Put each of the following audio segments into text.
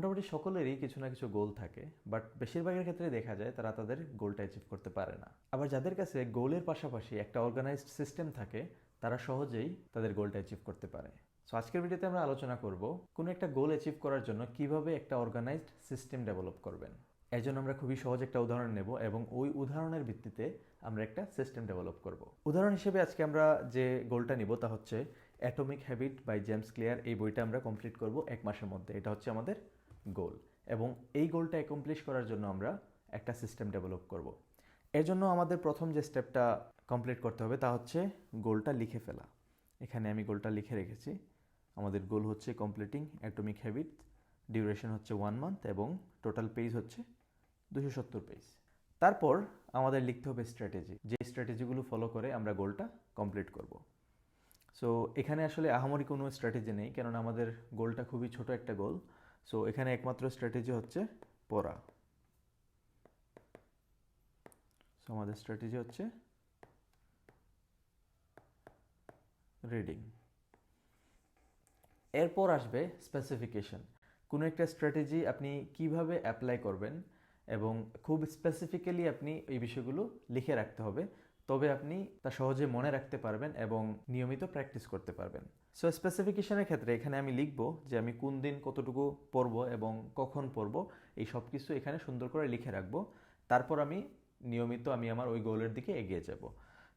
মোটামুটি সকলেরই কিছু না কিছু গোল থাকে বাট বেশিরভাগের ক্ষেত্রে দেখা যায় তারা তাদের গোলটা অ্যাচিভ করতে পারে না। আবার যাদের কাছে গোলের পাশাপাশি একটা অর্গানাইজড সিস্টেম থাকে, তারা সহজেই তাদের গোলটা অ্যাচিভ করতে পারে। সো আজকের ভিডিওতে আমরা আলোচনা করব কোনো একটা গোল অ্যাচিভ করার জন্য কীভাবে একটা অর্গানাইজড সিস্টেম ডেভেলপ করবেন। এর জন্য আমরা খুবই সহজ একটা উদাহরণ নেব এবং ওই উদাহরণের ভিত্তিতে আমরা একটা সিস্টেম ডেভেলপ করব। উদাহরণ হিসেবে আজকে আমরা যে গোলটা নিব তা হচ্ছে atomic habit by James Clear এই বইটা আমরা কমপ্লিট করব এক মাসের মধ্যে। এটা হচ্ছে আমাদের গোল এবং এই গোলটা অ্যাকমপ্লিশ করার জন্য আমরা একটা সিস্টেম ডেভেলপ করব। এর জন্য আমাদের প্রথম যে স্টেপটা কমপ্লিট করতে হবে তা হচ্ছে গোলটা লিখে ফেলা। এখানে আমি গোলটা লিখে রেখেছি। আমাদের গোল হচ্ছে কমপ্লিটিং অ্যাটমিক হ্যাবিট ডিউরেশন হচ্ছে ওয়ান মান্থ এবং টোটাল পেজ হচ্ছে দুশো সত্তর পেজ তারপর আমাদের লিখতে হবে স্ট্র্যাটেজি যে স্ট্র্যাটেজিগুলো ফলো করে আমরা গোলটা কমপ্লিট করব। সো এখানে আসলে আহামরি কোনো স্ট্র্যাটেজি নেই, কেননা আমাদের গোলটা খুবই ছোট একটা গোল সো এখানে একমাত্র স্ট্র্যাটেজি হচ্ছে পড়া। সো আমাদের স্ট্র্যাটেজি হচ্ছে রিডিং এরপর আসবে স্পেসিফিকেশন কোনো একটা স্ট্র্যাটেজি আপনি কীভাবে অ্যাপ্লাই করবেন এবং খুব স্পেসিফিক্যালি আপনি এই বিষয়গুলো লিখে রাখতে হবে। তবে আপনি তা সহজে মনে রাখতে পারবেন এবং নিয়মিত প্র্যাকটিস করতে পারবেন। সো স্পেসিফিকেশনের ক্ষেত্রে এখানে আমি লিখব যে আমি কোন দিন কতটুকু পড়ব এবং কখন পড়ব, এই সব কিছু এখানে সুন্দর করে লিখে রাখব। তারপর আমি নিয়মিত আমি আমার ওই গোলের দিকে এগিয়ে যাব।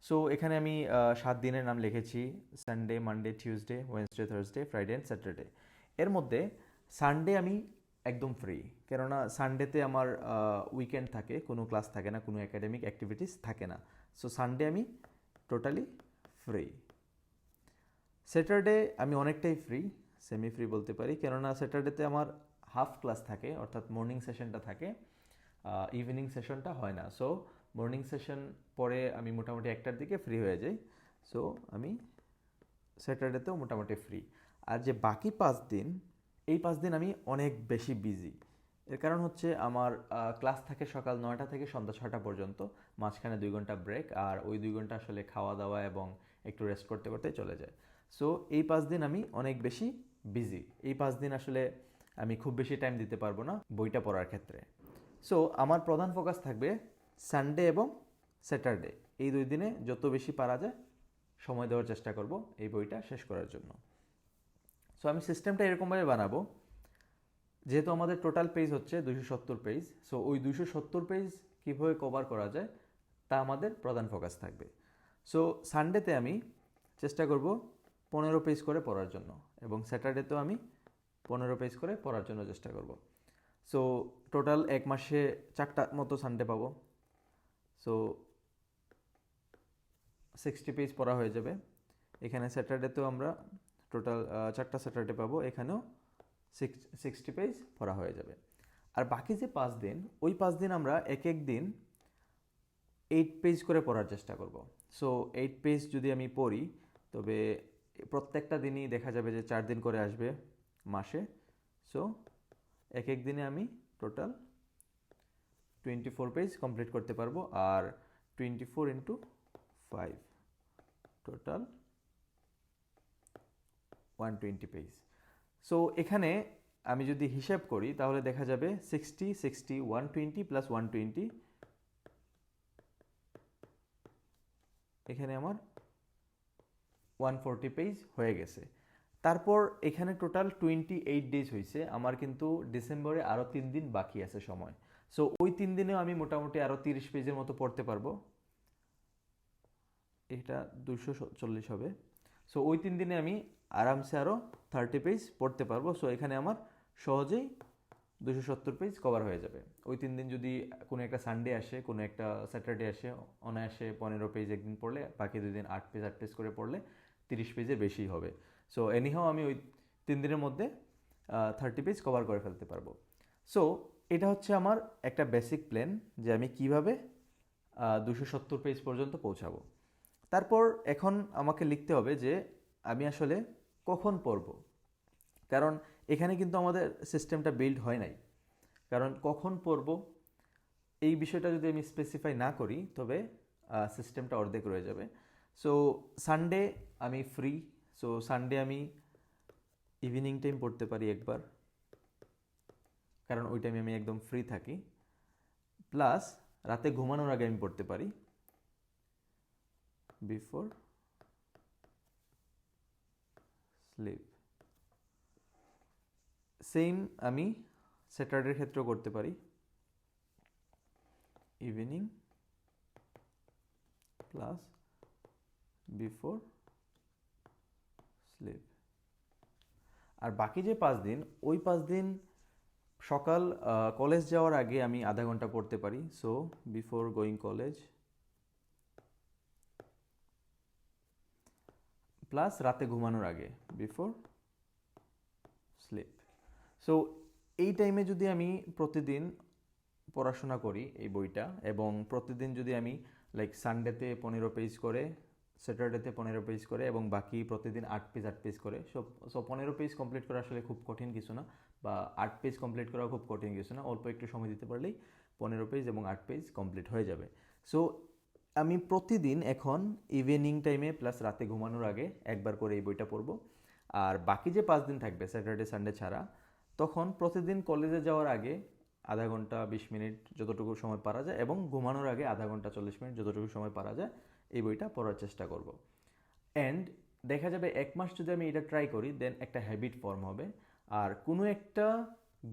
সো এখানে আমি সাত দিনের নাম লিখেছি Sunday Monday Tuesday Wednesday Thursday Friday and Saturday এর মধ্যে সানডে আমি একদম ফ্রি কেননা সানডেতে আমার উইকেন্ড থাকে, কোনো ক্লাস থাকে না, কোনো একাডেমিক অ্যাক্টিভিটিস থাকে না। সো সানডে আমি টোটালি ফ্রি স্যাটারডে আমি অনেকটাই ফ্রি সেমি ফ্রি বলতে পারি। কেননা স্যাটারডেতে আমার হাফ ক্লাস থাকে, অর্থাৎ মর্নিং সেশনটা থাকে ইভিনিং সেশনটা হয় না। সো মর্নিং সেশন পরে আমি মোটামুটি একটার দিকে ফ্রি হয়ে যাই। সো আমি স্যাটারডেতেও মোটামুটি ফ্রি আর যে বাকি পাঁচ দিন এই পাঁচ দিন আমি অনেক বেশি বিজি এর কারণ হচ্ছে আমার ক্লাস থাকে সকাল নয়টা থেকে সন্ধ্যা ছটা পর্যন্ত। মাঝখানে দুই ঘণ্টা ব্রেক আর ওই দুই ঘণ্টা আসলে খাওয়া দাওয়া এবং একটু রেস্ট করতে করতে চলে যায়। সো এই পাঁচ দিন আমি অনেক বেশি বিজি এই পাঁচ দিন আসলে আমি খুব বেশি টাইম দিতে পারব না বইটা পড়ার ক্ষেত্রে। সো আমার প্রধান ফোকাস থাকবে সানডে এবং স্যাটারডে এই দুই দিনে যত বেশি পারা যায়, সময় দেওয়ার চেষ্টা করব এই বইটা শেষ করার জন্য। সো আমি সিস্টেমটা এরকমভাবে বানাবো, যেহেতু আমাদের টোটাল পেজ হচ্ছে দুশো সত্তর পেজ সো ওই দুশো সত্তর পেজ কীভাবে কভার করা যায় তা আমাদের প্রধান ফোকাস থাকবে। সো সানডেতে আমি চেষ্টা করব পনেরো পেজ করে পড়ার জন্য এবং স্যাটারডেতেও আমি পনেরো পেজ করে পড়ার জন্য চেষ্টা করব। সো টোটাল এক মাসে চারটা মতো সানডে পাবো। সো সিক্সটি পেজ পড়া হয়ে যাবে। এখানে স্যাটারডেতেও আমরা টোটাল চারটা স্যাটারডে পাবো, এখানেও সিক্স সিক্সটি পেজ পড়া হয়ে যাবে। আর বাকি যে পাঁচ দিন, ওই পাঁচ দিন আমরা এক এক দিন এইট পেজ করে পড়ার চেষ্টা করব। সো এইট পেজ যদি আমি পড়ি, তবে প্রত্যেকটা দিনই দেখা যাবে যে চার দিন করে আসবে মাসে। সো এক এক দিনে আমি total twenty four page complete করতে পারব, আর twenty four into five total one twenty page so এখানে আমি যদি হিসাব করি, তাহলে দেখা যাবে sixty sixty one twenty plus one twenty এখানে আমার ওয়ান ফোরটি পেজ হয়ে গেছে। তারপর এখানে টোটাল টোয়েন্টি এইট ডেজ হয়েছে। আমার কিন্তু ডিসেম্বরে আরও তিন দিন বাকি আছে সময়। সো ওই তিন দিনেও আমি মোটামুটি আরও তিরিশ পেজের মতো পড়তে পারব। এটা দুশো চল্লিশ হবে। সো ওই তিন দিনে আমি আরামসে আরও থার্টি পেজ পড়তে পারব। সো এখানে আমার সহজেই দুশো সত্তর পেজ কভার হয়ে যাবে। ওই তিন দিন যদি কোনো একটা সানডে আসে, কোনো একটা স্যাটারডে আসে, অনায়াসে পনেরো পেজ একদিন পড়লে, বাকি দুই দিন আট পেজ আট পেজ করে পড়লে তিরিশ পেজের বেশি হবে। সো এনিহাও আমি ওই তিন দিনের মধ্যে থার্টি পেজ কভার করে ফেলতে পারব। সো এটা হচ্ছে আমার একটা বেসিক প্ল্যান যে আমি কীভাবে দুশো সত্তর পেজ পর্যন্ত পৌঁছাবো। তারপর এখন আমাকে লিখতে হবে যে আমি আসলে কখন পড়ব। কারণ এখানে কিন্তু আমাদের সিস্টেমটা বিল্ড হয় নাই। কারণ কখন পড়ব, এই বিষয়টা যদি আমি স্পেসিফাই না করি, তবে সিস্টেমটা অর্ধেক রয়ে যাবে। সো সানডে আমি ফ্রি সো সানডে আমি ইভিনিং টাইম পড়তে পারি একবার। কারণ ওই টাইমে আমি একদম ফ্রি থাকি। প্লাস রাতে ঘুমানোর আগে আমি পড়তে পারি। বিফোর স্লিপ সেম আমি স্যাটারডের ক্ষেত্রেও করতে পারি। ইভিনিং প্লাস বিফোর স্লিপ আর বাকি যে পাঁচ দিন, ওই পাঁচ দিন সকাল কলেজ যাওয়ার আগে আমি আধা ঘণ্টা পড়তে পারি। So before going college plus রাতে ঘুমানোর আগে বিফোর স্লিপ সো এই টাইমে যদি আমি প্রতিদিন পড়াশোনা করি এই বইটা, এবং প্রতিদিন যদি আমি লাইক সানডেতে পনেরো পেজ করে স্যাটারডেতে পনেরো পেজ করে, এবং বাকি প্রতিদিন আট পেজ আট পেজ করে সো সো পনেরো পেজ কমপ্লিট করা আসলে খুব কঠিন কিছু না, বা আট পেজ কমপ্লিট করা খুব কঠিন কিছু না, অল্প একটু সময় দিতে পারলেই পনেরো পেজ এবং আট পেজ কমপ্লিট হয়ে যাবে। সো আমি প্রতিদিন এখন ইভিনিং টাইমে প্লাস রাতে ঘুমানোর আগে একবার করে এই বইটা পড়ব। আর বাকি যে পাঁচ দিন থাকবে স্যাটারডে সানডে ছাড়া, তখন প্রতিদিন কলেজে যাওয়ার আগে আধা ঘণ্টা বিশ মিনিট যতটুকু সময় পারা যায় এবং ঘুমানোর আগে আধা ঘণ্টা চল্লিশ মিনিট যতটুকু সময় পারা যায়, এই বইটা পড়ার চেষ্টা করব। অ্যান্ড দেখা যাবে এক মাস যদি আমি এটা ট্রাই করি দেন একটা হ্যাবিট ফর্ম হবে। আর কোনো একটা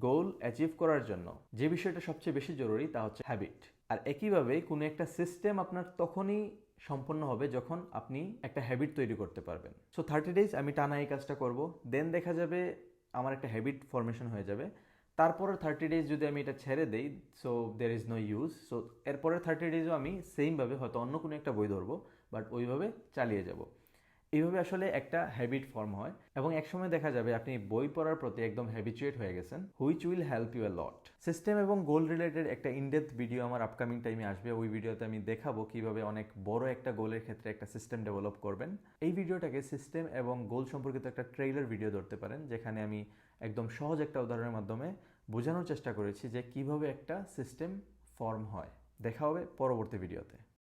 গোল অ্যাচিভ করার জন্য যে বিষয়টা সবচেয়ে বেশি জরুরি তা হচ্ছে হ্যাবিট আর একইভাবে কোনো একটা সিস্টেম আপনার তখনই সম্পন্ন হবে যখন আপনি একটা হ্যাবিট তৈরি করতে পারবেন। সো থার্টি ডেজ আমি টানা এই কাজটা করব। দেন দেখা যাবে আমার একটা হ্যাবিট ফরমেশন হয়ে যাবে। তারপরের থার্টি ডেজ যদি আমি এটা ছেড়ে দেই so there is no use so এরপরের থার্টি ডেজও আমি সেমভাবে হয়তো অন্য কোনো একটা বই ধরবো বাট ওইভাবে চালিয়ে যাব। এইভাবে আসলে একটা হ্যাবিট ফর্ম হয় এবং একসময় দেখা যাবে আপনি বই পড়ার প্রতি একদম হ্যাবিচুয়েট হয়ে গেছেন which will help you a lot system এবং গোল রিলেটেড একটা ইনডেপথ ভিডিও আমার আপকামিং টাইমে আসবে। ওই ভিডিওতে আমি দেখাবো কীভাবে অনেক বড় একটা গোলের ক্ষেত্রে একটা সিস্টেম ডেভেলপ করবেন। এই ভিডিওটাকে সিস্টেম এবং গোল সম্পর্কিত একটা ট্রেইলার ভিডিও ধরতে পারেন, যেখানে আমি একদম সহজ একটা উদাহরণের মাধ্যমে বোঝানোর চেষ্টা করেছি যে কীভাবে একটা সিস্টেম ফর্ম হয়। দেখা হবে পরবর্তী ভিডিওতে